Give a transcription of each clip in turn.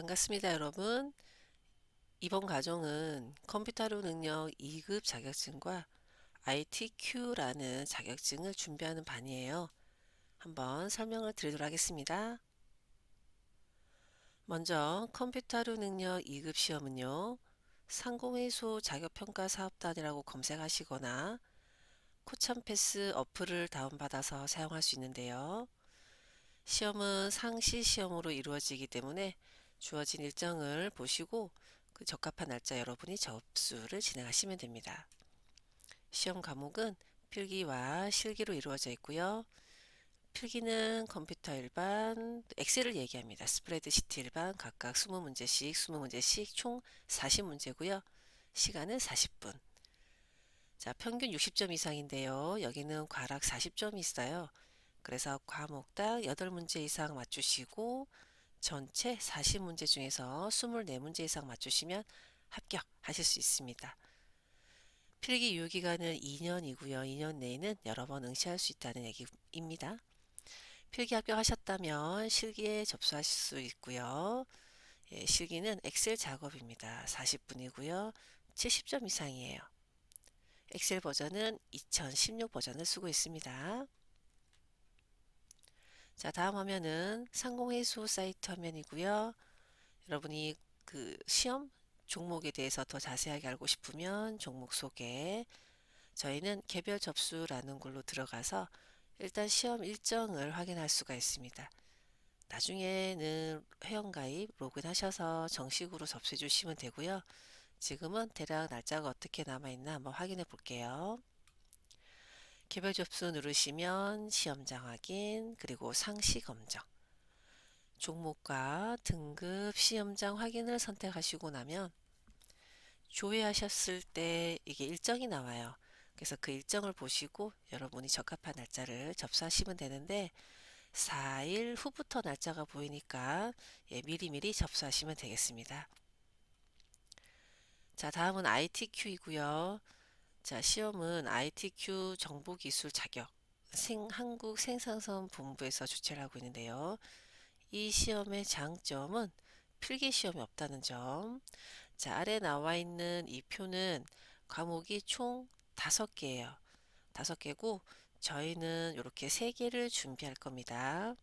반갑습니다, 여러분. 이번 과정은 컴퓨터로 능력 2급 자격증과 ITQ라는 자격증을 준비하는 반이에요. 한번 설명을 드리도록 하겠습니다. 먼저 컴퓨터로 능력 2급 시험은요. 상공회소 자격평가 사업단이라고 검색하시거나 코참패스 어플을 다운받아서 사용할 수 있는데요. 시험은 상시 시험으로 이루어지기 때문에 주어진 일정을 보시고 그 적합한 날짜 여러분이 접수를 진행하시면 됩니다. 시험 과목은 필기와 실기로 이루어져 있고요. 필기는 컴퓨터 일반, 엑셀을 얘기합니다. 스프레드시트 일반 각각 20문제씩, 20문제씩 총 40문제고요. 시간은 40분. 자, 평균 60점 이상인데요. 여기는 과락 40점이 있어요. 그래서 과목당 8문제 이상 맞추시고 전체 40문제 중에서 24문제 이상 맞추시면 합격하실 수 있습니다. 필기 유효기간은 2년이고요. 2년 내에는 여러 번 응시할 수 있다는 얘기입니다. 필기 합격하셨다면 실기에 접수하실 수 있고요. 예, 실기는 엑셀 작업입니다. 40분이고요. 70점 이상이에요. 엑셀 버전은 2016 버전을 쓰고 있습니다. 자, 다음 화면은 상공회수 사이트 화면이고요. 여러분이 그 시험 종목에 대해서 더 자세하게 알고 싶으면 종목 소개 저희는 개별 접수라는 걸로 들어가서 일단 시험 일정을 확인할 수가 있습니다. 나중에는 회원가입 로그인 하셔서 정식으로 접수해 주시면 되고요. 지금은 대략 날짜가 어떻게 남아있나 한번 확인해 볼게요. 개별 접수 누르시면 시험장 확인 그리고 상시 검정 종목과 등급 시험장 확인을 선택하시고 나면 조회하셨을 때 이게 일정이 나와요. 그래서 그 일정을 보시고 여러분이 적합한 날짜를 접수하시면 되는데 4일 후부터 날짜가 보이니까 예, 미리미리 접수하시면 되겠습니다. 자, 다음은 ITQ이고요. 자, 시험은 ITQ 정보기술 자격 생, 한국 생산성 본부에서 주최를 하고 있는데요. 이 시험의 장점은 필기 시험이 없다는 점. 자, 아래 나와 있는 이 표는 과목이 총 다섯 개예요. 다섯 개고 저희는 이렇게 세 개를 준비할 겁니다.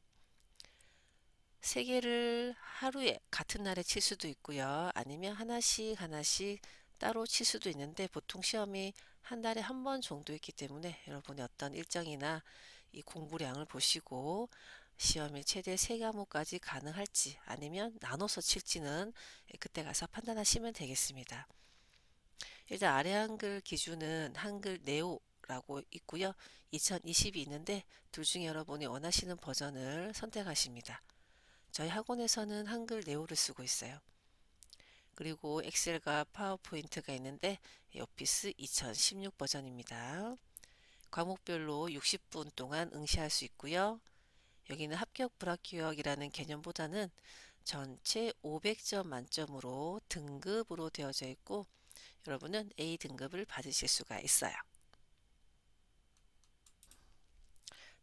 세 개를 하루에 같은 날에 칠 수도 있고요. 아니면 하나씩 하나씩 따로 칠 수도 있는데 보통 시험이 한 달에 한 번 정도 있기 때문에 여러분의 어떤 일정이나 이 공부량을 보시고 시험이 최대 세 과목까지 가능할지 아니면 나눠서 칠지는 그때 가서 판단하시면 되겠습니다. 일단 아래 한글 기준은 한글 네오 라고 있고요. 2020이 있는데 둘 중에 여러분이 원하시는 버전을 선택하십니다. 저희 학원에서는 한글 네오를 쓰고 있어요. 그리고 엑셀과 파워포인트가 있는데 오피스 2016 버전입니다. 과목별로 60분 동안 응시할 수 있고요. 여기는 합격 불합격이라는 개념보다는 전체 500점 만점으로 등급으로 되어져 있고 여러분은 A 등급을 받으실 수가 있어요.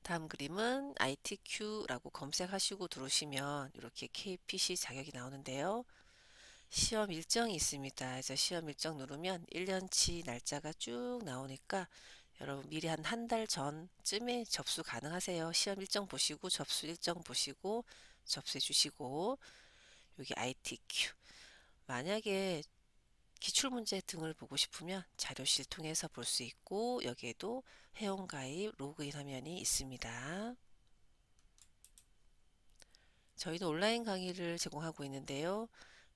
다음 그림은 ITQ라고 검색하시고 들어오시면 이렇게 KPC 자격이 나오는데요. 시험 일정이 있습니다. 그래서 시험 일정 누르면 1년치 날짜가 쭉 나오니까 여러분 미리 한 한 달 전쯤에 접수 가능하세요. 시험 일정 보시고 접수 일정 보시고 접수해 주시고 여기 ITQ 만약에 기출문제 등을 보고 싶으면 자료실 통해서 볼 수 있고 여기에도 회원가입 로그인 화면이 있습니다. 저희도 온라인 강의를 제공하고 있는데요.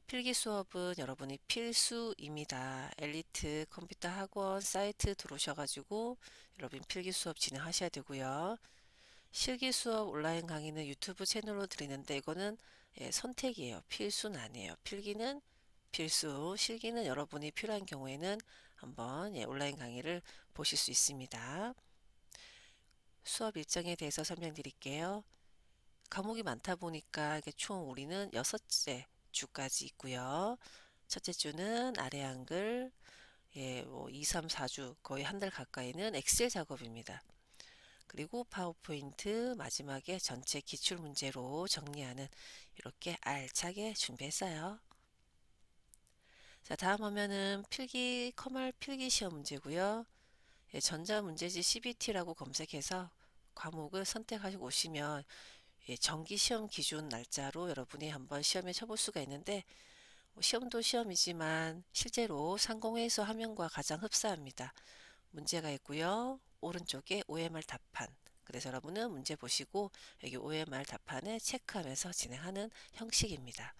필기 수업은 여러분이 필수입니다. 엘리트 컴퓨터 학원 사이트 들어오셔가지고 여러분 필기 수업 진행하셔야 되고요. 실기 수업 온라인 강의는 유튜브 채널로 드리는데 이거는 예, 선택이에요. 필수는 아니에요. 필기는 필수, 실기는 여러분이 필요한 경우에는 한번 예, 온라인 강의를 보실 수 있습니다. 수업 일정에 대해서 설명드릴게요. 과목이 많다 보니까 총 우리는 여섯째 주까지 있고요. 첫째 주는 아래 한글, 예, 뭐 2, 3, 4주 거의 한 달 가까이는 엑셀 작업입니다. 그리고 파워포인트 마지막에 전체 기출 문제로 정리하는 이렇게 알차게 준비했어요. 자, 다음 화면은 필기 커말 필기 시험 문제고요. 예, 전자문제지 CBT라고 검색해서 과목을 선택하시고 오시면 예, 정기 시험 기준 날짜로 여러분이 한번 시험에 쳐볼 수가 있는데 뭐 시험도 시험이지만 실제로 상공회의소 화면과 가장 흡사합니다. 문제가 있고요. 오른쪽에 OMR 답판. 그래서 여러분은 문제 보시고 여기 OMR 답판을 체크하면서 진행하는 형식입니다.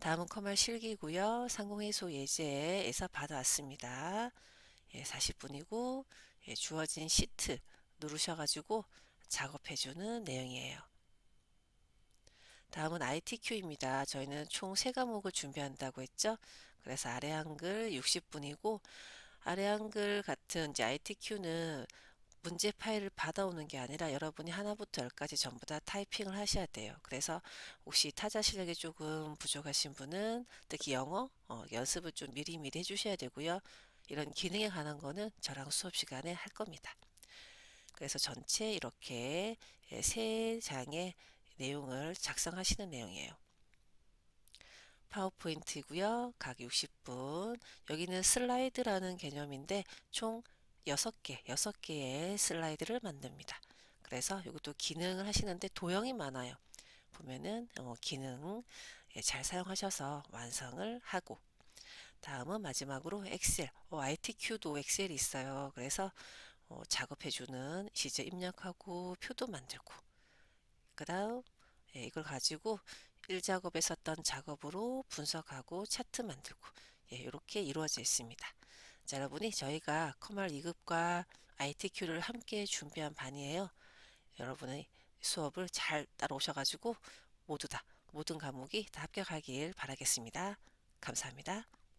다음은 커말 실기고요. 상공회의소 예제에서 받아왔습니다. 예, 40분이고 예, 주어진 시트 누르셔가지고 작업해주는 내용이에요. 다음은 ITQ입니다. 저희는 총 3과목을 준비한다고 했죠. 그래서 아래 한글 60분이고 아래 한글 같은 이제 ITQ는 문제 파일을 받아오는 게 아니라 여러분이 하나부터 열까지 전부 다 타이핑을 하셔야 돼요. 그래서 혹시 타자 실력이 조금 부족하신 분은 특히 영어 어, 연습을 좀 미리미리 해주셔야 되고요. 이런 기능에 관한 거는 저랑 수업 시간에 할 겁니다. 그래서 전체 이렇게 예, 세 장의 내용을 작성하시는 내용이에요. 파워포인트이고요. 각 60분. 여기는 슬라이드라는 개념인데 총 6개, 6개의 슬라이드를 만듭니다. 그래서 이것도 기능을 하시는데 도형이 많아요. 보면은 어, 기능 예, 잘 사용하셔서 완성을 하고 다음은 마지막으로 엑셀, 어, ITQ도 엑셀이 있어요. 그래서 어, 작업해주는 시제 입력하고 표도 만들고 그 다음 예, 이걸 가지고 1작업에 썼던 작업으로 분석하고 차트 만들고 예, 이렇게 이루어져 있습니다. 자, 여러분이 저희가 커말 2급과 ITQ를 함께 준비한 반이에요. 여러분의 수업을 잘 따라오셔가지고 모두 다 모든 과목이 다 합격하길 바라겠습니다. 감사합니다.